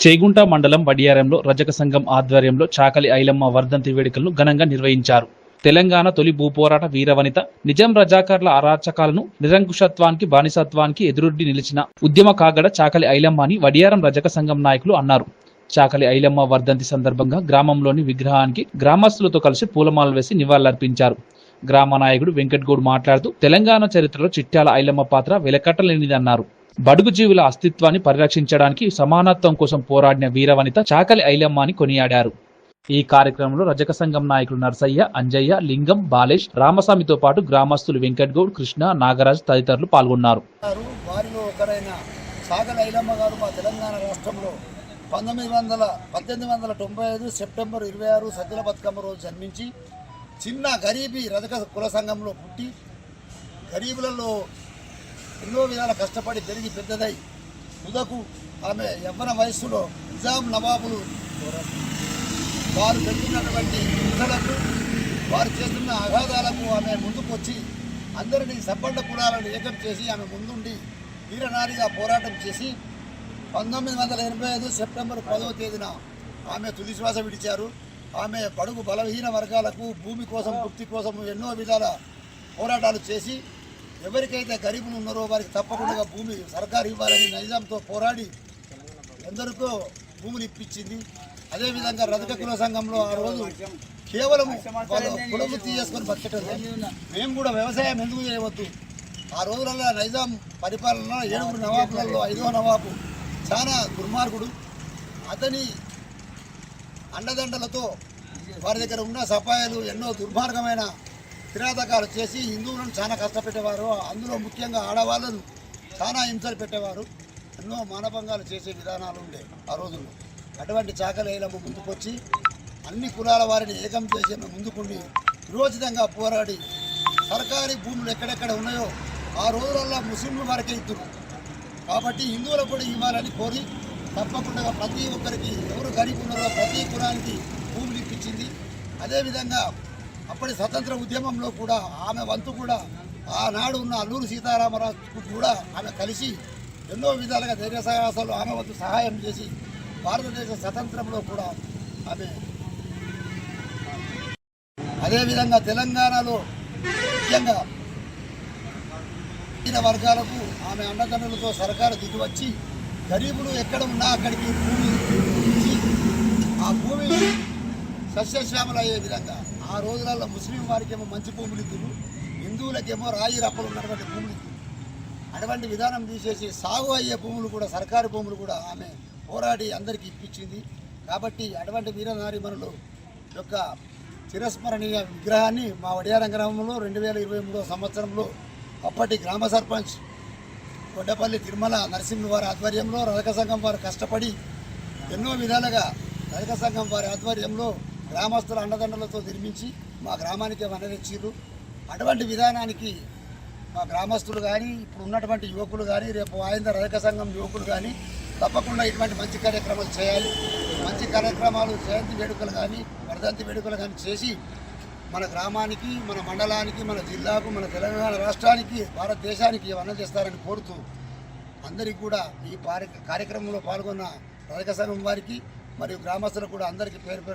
చేగుంట మండలం వడియారంలో రజక సంఘం ఆధ్వర్యంలో చాకలి ఐలమ్మ వర్ధంతి వేడుకలను ఘనంగా నిర్వహించారు. తెలంగాణ తొలి భూపోరాట వీరవనిత నిజాం రజాకార్ల అరాచకాలను నిరంకుశత్వానికి బానిసత్వానికి ఎదురుడ్డి నిలిచిన ఉద్యమ కాగడ చాకలి ఐలమ్మ అని వడియారం రజక సంఘం నాయకులు అన్నారు. చాకలి ఐలమ్మ వర్ధంతి సందర్భంగా గ్రామంలోని విగ్రహానికి గ్రామస్తులతో కలిసి పూలమాలలు వేసి నివాళులర్పించారు. గ్రామ నాయకుడు వెంకట్గౌడ్ మాట్లాడుతూ తెలంగాణ చరిత్రలో చిట్యాల ఐలమ్మ పాత్ర వెలకట్టలేనిదన్నారు. బడుగు జీవుల అస్తిత్వాన్ని పరిరక్షించడానికి సమానత్వం కోసం పోరాడిన వీరవనిత చాకలి ఐలమ్మ అని కొనియాడారు. ఈ కార్యక్రమంలో రజక సంఘం నాయకులు నర్సయ్య అంజయ్య లింగం బాలేష్ రామస్వామితో పాటు గ్రామస్తులు వెంకట్గౌడ్ కృష్ణ నాగరాజ్ తదితరులు పాల్గొన్నారు. వారిలో ఒకరైన సాగల ఐలమ్మ గారు మా తెలంగాణ రాష్ట్రంలో పంతొమ్మిది వందల పద్దెనిమిది వందల తొంభై ఐదు సెప్టెంబర్ ఇరవై ఆరు సజ్జల బతుకమ్మ రోజు జన్మించి చిన్న గరీబీ రజక కుల సంఘంలో పుట్టి గరీబులలో ఎన్నో విధాల కష్టపడి పెరిగి పెద్దదై తుదకు ఆమె యవ్వన వయస్సులో నిజాం నవాబులు వారు పెడుతున్నటువంటి హింసలకు వారు చేస్తున్న అగాధాలకు ఆమె ముందుకు వచ్చి అందరినీ సబ్బండ కులాలను ఏకం చేసి ఆమె ముందుండి వీరనారిగా పోరాటం చేసి పంతొమ్మిది వందల ఎనభై ఐదు సెప్టెంబర్ పదవ తేదీన ఆమె తుది శ్వాస విడిచారు. ఆమె పడుగు బలహీన వర్గాలకు భూమి కోసం వృత్తి కోసం ఎన్నో విధాల పోరాటాలు చేసి ఎవరికైతే గరీబులు ఉన్నారో వారికి తప్పకుండా భూమి సర్కారు ఇవ్వాలని నైజాంతో పోరాడి ఎందరికో భూములు ఇప్పించింది. అదేవిధంగా రజక కుల సంఘంలో ఆ రోజు కేవలం వాళ్ళ కుల చేసుకొని బతకటం మేము కూడా వ్యవసాయం ఎందుకు చేయవద్దు? ఆ రోజులలో నైజాం పరిపాలన ఏడుగురు నవాబులలో ఐదో నవాబు చాలా దుర్మార్గుడు. అతని అండదండలతో వారి దగ్గర ఉన్న సపాయాలు ఎన్నో దుర్మార్గమైన కిరాతకాలు చేసి హిందువులను చాలా కష్టపెట్టేవారు. అందులో ముఖ్యంగా ఆడవాళ్ళను చాలా హింసలు పెట్టేవారు. ఎన్నో మానభంగాలు చేసే విధానాలు ఉండే ఆ రోజుల్లో. అటువంటి చాకలేలమ్మ ముందుకొచ్చి అన్ని కులాల వారిని ఏకం చేసి ముందుకుండి విరోచితంగా పోరాడి సర్కారీ భూములు ఎక్కడెక్కడ ఉన్నాయో ఆ రోజులలో ముస్లింలు వారికే ఇద్దరు. కాబట్టి హిందువులకు కూడా ఇవ్వాలని కోరి తప్పకుండా ప్రతి ఒక్కరికి ఎవరు గరీబ్ ఉన్నారో ప్రతి కులానికి భూములు ఇప్పించింది. అదేవిధంగా అప్పటి స్వతంత్ర ఉద్యమంలో కూడా ఆమె వంతు కూడా ఆనాడు ఉన్న అల్లూరు సీతారామరాజుకు కూడా ఆమె కలిసి ఎన్నో విధాలుగా ధైర్య సాహసాలు ఆమె వంతు సహాయం చేసి భారతదేశ స్వతంత్రంలో కూడా ఆమె అదేవిధంగా తెలంగాణలో ముఖ్యంగా బలహీన వర్గాలకు ఆమె అండదండలతో సర్కారు దిగి వచ్చి గరీబులు ఎక్కడ ఉన్నా అక్కడికి భూమి ఆ భూమి సస్యశ్యామలు అయ్యే విధంగా ఆ రోజులలో ముస్లిం వారికేమో మంచి భూములు ఇద్దురు హిందువులకేమో రాయి రప్పలు ఉన్నటువంటి భూములు ఇద్దురు. అటువంటి విధానం తీసేసి సాగు అయ్యే భూములు కూడా సర్కారు భూములు కూడా ఆమె పోరాడి అందరికీ ఇప్పించింది. కాబట్టి అటువంటి వీరనారిమణులు యొక్క చిరస్మరణీయ విగ్రహాన్ని మా వడియారం గ్రామంలో రెండు వేల ఇరవై మూడో సంవత్సరంలో అప్పటి గ్రామ సర్పంచ్ కొండపల్లి తిరుమల నరసింహ వారి ఆధ్వర్యంలో రథక సంఘం వారు కష్టపడి ఎన్నో విధాలుగా రథక సంఘం వారి ఆధ్వర్యంలో గ్రామస్తుల అండదండలతో నిర్మించి మా గ్రామానికి వనరిచ్చిర్రు. అటువంటి విధానానికి మా గ్రామస్తులు కానీ ఇప్పుడు ఉన్నటువంటి యువకులు కానీ రేపు ఆయంద రజక సంఘం యువకులు కానీ తప్పకుండా ఇటువంటి మంచి కార్యక్రమాలు చేయాలి. మంచి కార్యక్రమాలు జయంతి వేడుకలు కానీ వర్ధంతి వేడుకలు కానీ చేసి మన గ్రామానికి మన మండలానికి మన జిల్లాకు మన తెలంగాణ రాష్ట్రానికి భారతదేశానికి ఇవన్నీ చేస్తారని కోరుతూ అందరికీ కూడా ఈ కార్యక్రమంలో పాల్గొన్న రజక సంఘం వారికి మరియు గ్రామస్తులకు కూడా అందరికీ పేరు పేరు